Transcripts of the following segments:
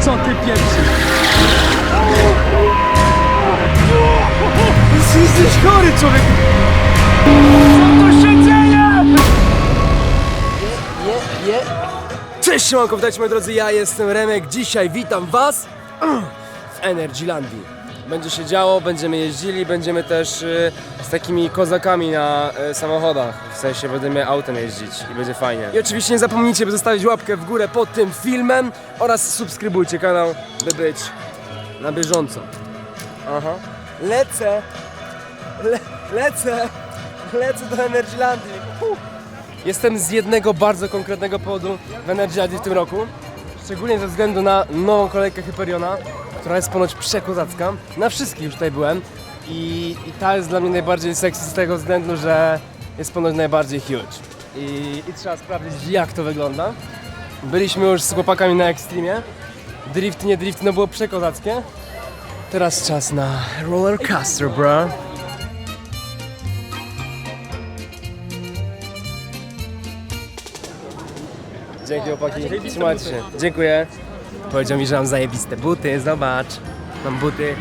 Co ty pierwszy? Jesteś chory człowiek! Co to się dzieje? Je, je. Cześć siemanko, witajcie moi drodzy, ja jestem Remek, dzisiaj witam was w Energylandii. Będzie się działo, będziemy jeździli, będziemy też y, z takimi kozakami na y, samochodach. W sensie będziemy autem jeździć i będzie fajnie. I oczywiście nie zapomnijcie, by zostawić łapkę w górę pod tym filmem oraz subskrybujcie kanał, by być na bieżąco. Aha. Lecę! Le lecę! Lecę do Energylandii! Uh. Jestem z jednego bardzo konkretnego powodu w Energylandii w tym roku. Szczególnie ze względu na nową kolejkę Hyperiona, która jest ponoć przekozacka. Na wszystkich już tutaj byłem i, i ta jest dla mnie najbardziej sexy z tego względu, że jest ponoć najbardziej huge. I, I trzeba sprawdzić jak to wygląda. Byliśmy już z chłopakami na Extremie. Drift, nie drift, no było przekozackie. Teraz czas na roller coaster, bro. Dzięki chłopaki, trzymajcie się. Dziękuję. Powiedział mi, że mam zajebiste buty, zobacz. Mam buty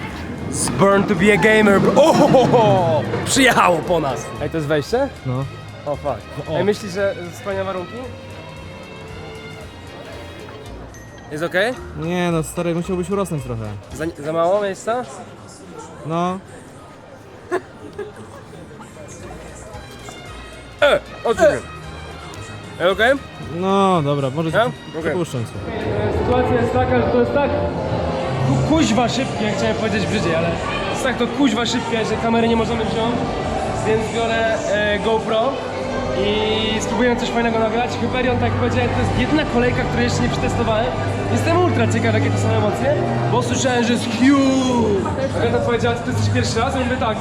z Burn to be a Gamer. Ohohoho! Przyjechało po nas. Ej, to jest wejście? No. O fuck. Ej, myślisz, że wspaniałe warunki? Jest okej? Nie no, stary, musiałbyś urosnąć trochę. Za, za mało miejsca? No. E. Ej, okej? No, dobra, może Ja? okay. Okej. przypuszczam. Sytuacja jest taka, że to jest tak ku- kuźwa szybkie, chciałem powiedzieć brzydziej, ale jest tak to kuźwa szybkie, że kamery nie możemy wziąć, więc biorę e, GoPro i spróbujemy coś fajnego nagrać. Hyperion, tak jak powiedziałem, to jest jedyna kolejka, której jeszcze nie przetestowałem. Jestem ultra ciekaw, jakie to są emocje, bo słyszałem, że jest huge. Agata powiedziała, to jesteś pierwszy raz, ja mówię tak.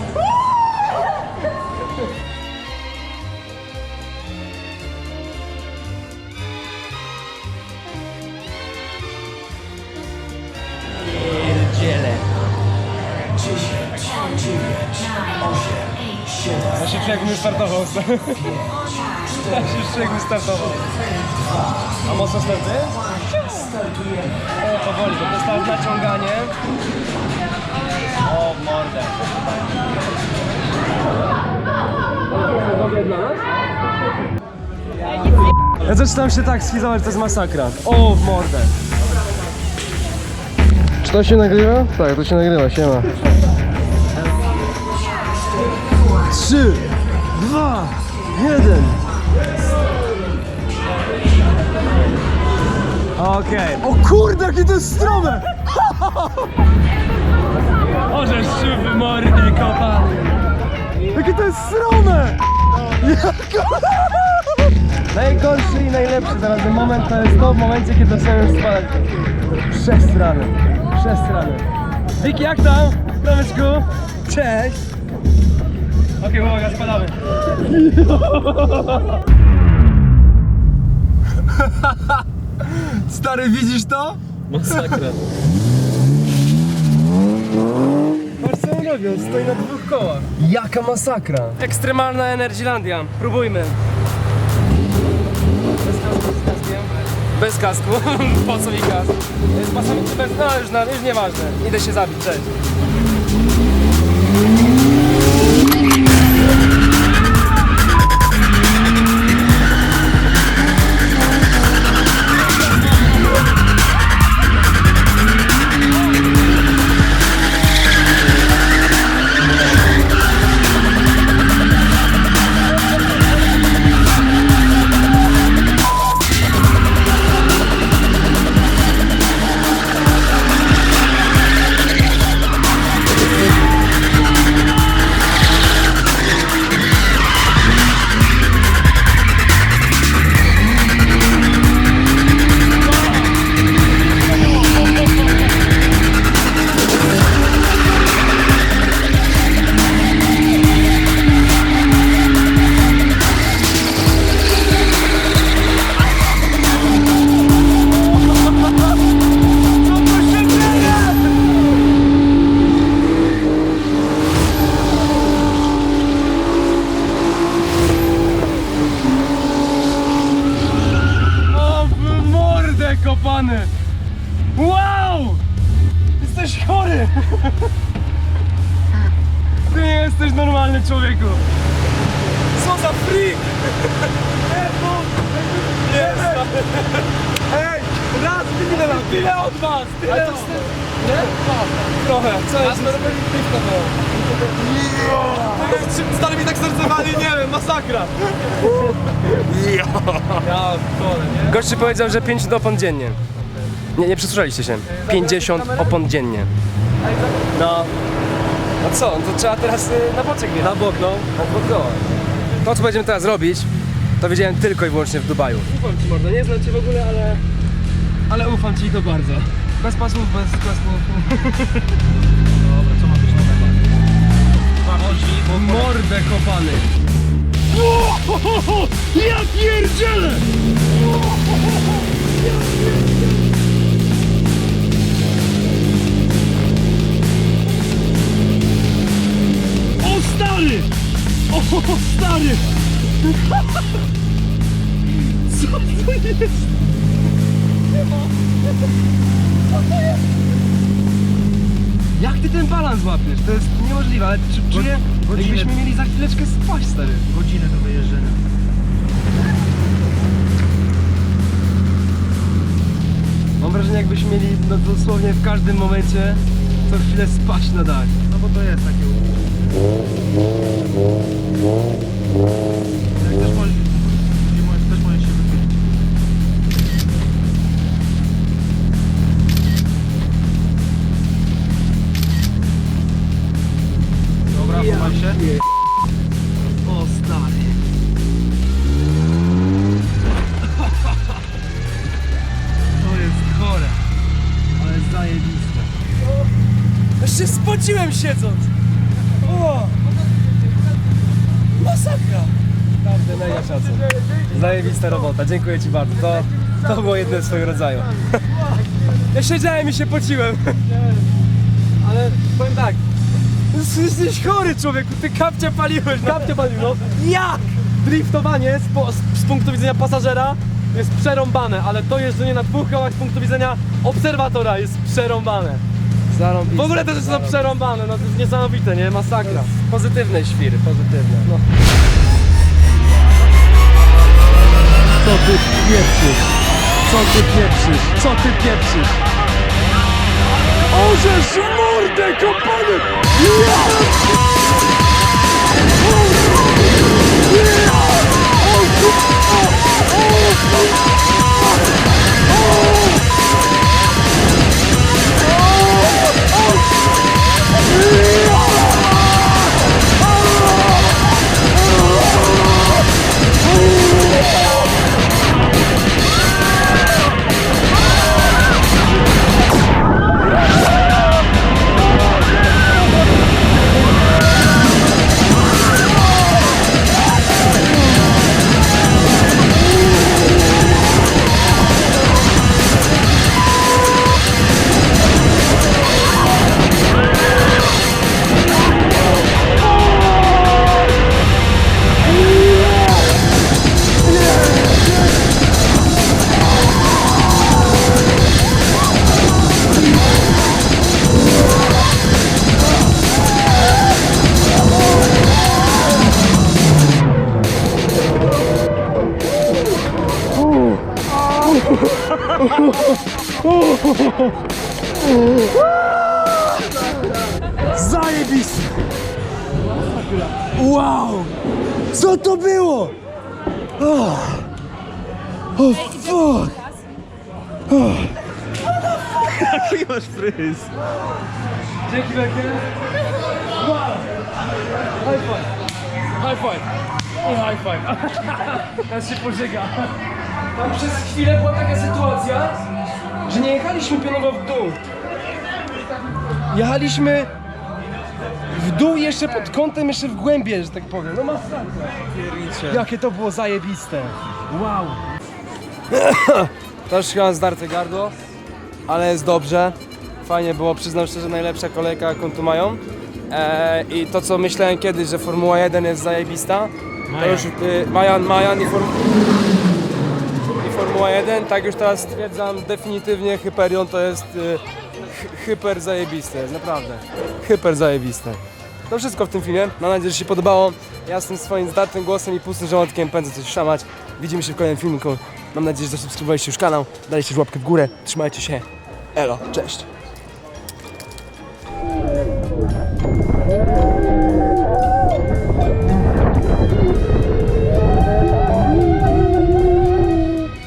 Się jakbym startował. Ja się jakbym startował. A mocno startuje? O, powoli, bo to jest naciąganie. O, mordę. Ja zaczynam się tak schizować, to jest masakra. O, w mordę. Czy to się nagrywa? Tak, to się nagrywa, siema. Trzy, dwa, jeden. Okej. O kurde, jakie to jest strome! O, że szyby mordę kopany. Jakie to jest strome! Najgorszy i najlepszy zarazem moment to jest to w momencie, kiedy zacząłem już spadać. Przestrany. Przestrany. Wiki, jak tam? Tomeczku? Cześć. Okej, uwaga, spadamy. Stary, widzisz to? Masakra. Patrz co on robi, on stoi na dwóch kołach. Jaka masakra. Ekstremalna Energylandia. Próbujmy. Bez kasku, z kaskiem. Bez kasku. po co mi kask? Z pasami czy bez... No już, na, już nieważne. Idę się zabić, cześć. W kopany! Wow! Jesteś chory! Ty nie jesteś normalny człowieku! Co za freak! Jest! Ej! Raz, tyle nam Tyle od was! Tyle od was! Nie? Trochę, co jest? to robię piwko Stary mi tak serce wali, nie wiem, masakra. Ja dole, nie? Gościu powiedział, że 50 opon dziennie. Nie, nie przesłyszeliście się. 50 opon dziennie. No. No co, no to trzeba teraz y, na boczek wjechać. Na bok, no. Na bok doła. To co będziemy teraz robić, to wiedziałem tylko i wyłącznie w Dubaju. Ufam ci mordo, nie znam cię w ogóle, ale... Ale ufam ci i to bardzo. Bez pasów, bez, bez Dobra, co ma być nowego? Chodzi, bo Mordę kopany. Ja pierdzielę! O O stary! Co to jest? Jak ty ten balans łapiesz? To jest niemożliwe, ale czu- czuję, godzinę- jakbyśmy mieli za chwileczkę spaść, stary. Godzinę do wyjeżdżania. Mam wrażenie, jakbyśmy mieli no, dosłownie w każdym momencie co chwilę spaść na dach. No bo to jest takie... Dobra, chowaj się. O stary. To jest chore, ale zajebiste. Się spociłem siedząc. O! Masakra! Naprawdę mega szacun. Zajebista robota, dziękuję Ci bardzo. To, to było jedno w swoim rodzaju. Ja siedziałem i się pociłem. Ale powiem tak, Jesteś chory człowieku, ty kapcia paliłeś. No. kapcie palił, no. Jak? Driftowanie z, po, z, z punktu widzenia pasażera jest przerąbane, ale to jeżdżenie na dwóch kołach z punktu widzenia obserwatora jest przerąbane. Zarąbiste. W ogóle też jest Zarąbiste. przerąbane, no to jest niesamowite, nie? Masakra. Pozytywne świry, pozytywne. No. Co ty pieprzysz? Co ty pieprzysz? Co ty pieprzysz? Ożeż mordę kopany! Zajebiste! Wow! Co to było? Oh, oh fuck! Jaki masz fryz? Dzięki wielkie. Wow. High five. High five. I high five. Teraz się pożega. Tam przez chwilę była taka sytuacja, że nie jechaliśmy pionowo w dół. Jechaliśmy w dół jeszcze pod kątem, jeszcze w głębie, że tak powiem. No masakra. Jakie to było zajebiste. Wow. Troszkę zdarte gardło, ale jest dobrze. Fajnie było, przyznam szczerze, najlepsza kolejka jaką tu mają. E, I to co myślałem kiedyś, że Formuła 1 jest zajebista, to już y, Majan, Majan i Formuła Formuła 1, tak już teraz stwierdzam definitywnie Hyperion to jest y, hy- hyper zajebiste, jest naprawdę. Hyper zajebiste. To wszystko w tym filmie. Mam nadzieję, że się podobało. Ja z tym swoim zdatnym głosem i pustym żołądkiem pędzę coś szamać. Widzimy się w kolejnym filmiku. Mam nadzieję, że zasubskrybowaliście już kanał. Dajcie łapkę w górę. Trzymajcie się. Elo, cześć.